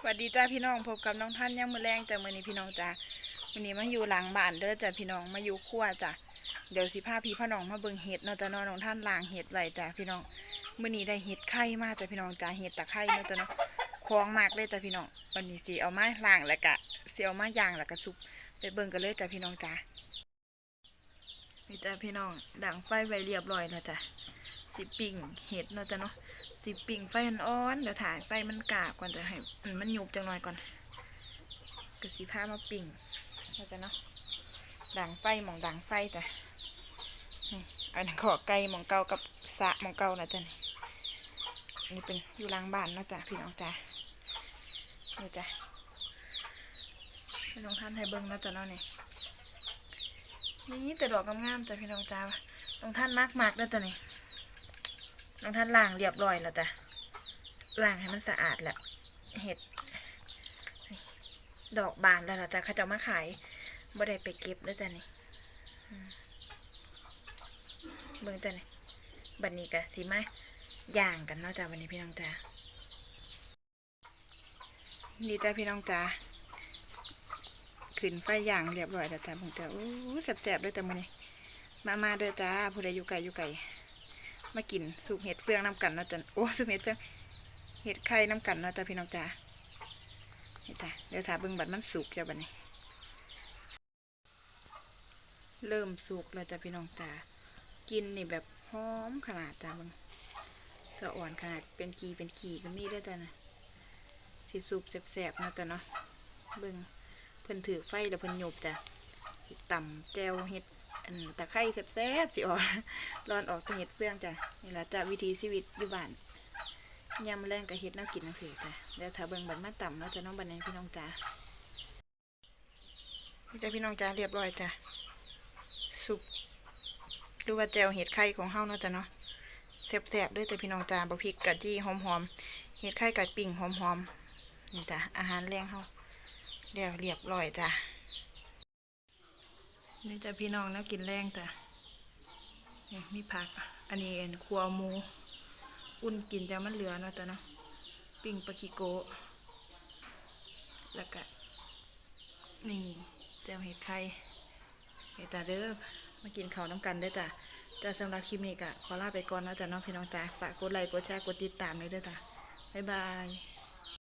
สวัสดีจ้าพี่น้องพบกับน้องท่านย่างมือแรงจ้ามือนี้พี่น้องจ้าวันนี้มาอยู่หลังบ้านเด้อจ้าพี่น้องมาอยู่ครัวจ้าเดี๋ยวสิพาพี่พ่อน้องมาเบิ่งเห็ดเนาะจ้าเนาะน้องท่านล้างเห็ดไว้จ้าพี่น้องมือนี้ได้เห็ดไข่มาจ้าพี่น้องจ้าเห็ดตะไคร่เนาะจ้าเนาะคล้องมากเลยจ้าพี่น้องวันนี้สิเอามาล้างแล้วก็สิเอามาย่างแล้วก็สุกไปเบิ่งกันเลยจ้าพี่น้องจ้านี่จ้าพี่น้องดังไฟไว้เรียบร้อยแล้วจ้า สิปิ้งเห็ดเนาะจ้าเนาะสิปิ่งไฟอ่อนเดี๋ยวถ่ายไฟมันกาบก่อนจะให้อันมันยุบจังหน่อยก่อนก็สีผ้ามาปิ่งเราจะเนาะดังไฟหมองดังไฟจ้ะอันนี้ขอไก่หมองเก่ากับสะหมองเก่านะจ๊ะนี่นนี้เป็นอยู่ล่างบ้านเนาะจ้ะพี่น้องจ้ะนี่จ้ะพี่น้องท่านให้เบิ้งเนาะจ้ะเนาะนี่นี่แต่ดอกงามๆจ้ะพี่น้องจ้ะน้องท่านมากมากๆเด้อจ้ะนี่ น้องท่านล้างเรียบร้อยแล้วจ้ะล้างให้มันสะอาดแล้วเห็ดดอกบานแล้วจ้ะเขาจะเอามาขายบ่ได้ไปเก็บแล้วจ้ะนี่อืมเบิ่งจ้ะนี่บัดนี้ก็สิมย่างกันเนาะจ้ะวันนี้พี่น้องจ้ะนี่จ้ะพี่น้องจ้ะขึ้นไฟย่างเรียบร้อยแล้วจ้ะผมจ้ะโอ้แซ่บๆด้วยจ้ะมื้อนี้มามาเด้อจ้าผู้ใดอยู่ไกลอยู่ไกล มากินสูบเห็ดเฟืองน้ำกันเนาะจ้ะโอ้สูบเห็ดเฟืองเห็ดไข่น้ำกันเนาะจ้ะพี่น้องจ้านี่จ้ะเดี๋ยวถ้าเบิ่งบัดมันสุกจ้ะบัดนี้ เริ่มสุกแล้วจ้ะพี่น้องจ้ากินนี่แบบหอมขนาดจ้ะเบิ่งสะอ่อนขนาดเป็นกีเป็นกีก็มีด้วยจ้ะนะสิสุกแสบๆนะจ้ะเนาะเบิ่งเพิ่นถือไฟแล้วเพิ่นหยบจ้ะต่ำแจวเห็ด อันตะไคร้แซ่บๆสิออกร้อนออกเห็ดเฟืองจ้ะนี่แหละจ้ะวิถีชีวิตอยู่บ้านยามแรงกับเห็ดน่ากินนังสือจ้ะเดี๋ยวถ้าเบิ่งบันมาต่ำเนาจะน้องบันนี้พี่น้องจ้าจ้ะพี่น้องจ้าเรียบร้อยจ้ะสุกดูว่าแจวเห็ดไข่ของเฮาเนาะจ้ะเนาะแซ่บๆด้วยจ้ะพี่น้องจ้าบะพริกกะจี้หอมๆเห็ดไข่กะปิ่งหอมๆนี่จ้ะอาหารแรงเฮาเดี๋ยวเรียบร้อยจ้ะ นี่จะพี่น้องแน่ากินแรงจ้ะเนี่มีผัก อันนี้อันครัวหมู อุ่นกินจะมันเหลือเนาะจ้ะเนาะปิ้งปลาคิโก แล้วก็นี่แจ่วเห็ดไข่เฮดตาเด้อมากินข้าวน้ำกันเด้จ้ะจะสำหรับคลิปนี้ก็ขอลาไปก่อนนะจ้ะเนาะพี่น้องจ้าฝากกดไลค์กดแชร์กดติดตามเลยด้อจ้ะบ๊ายบาย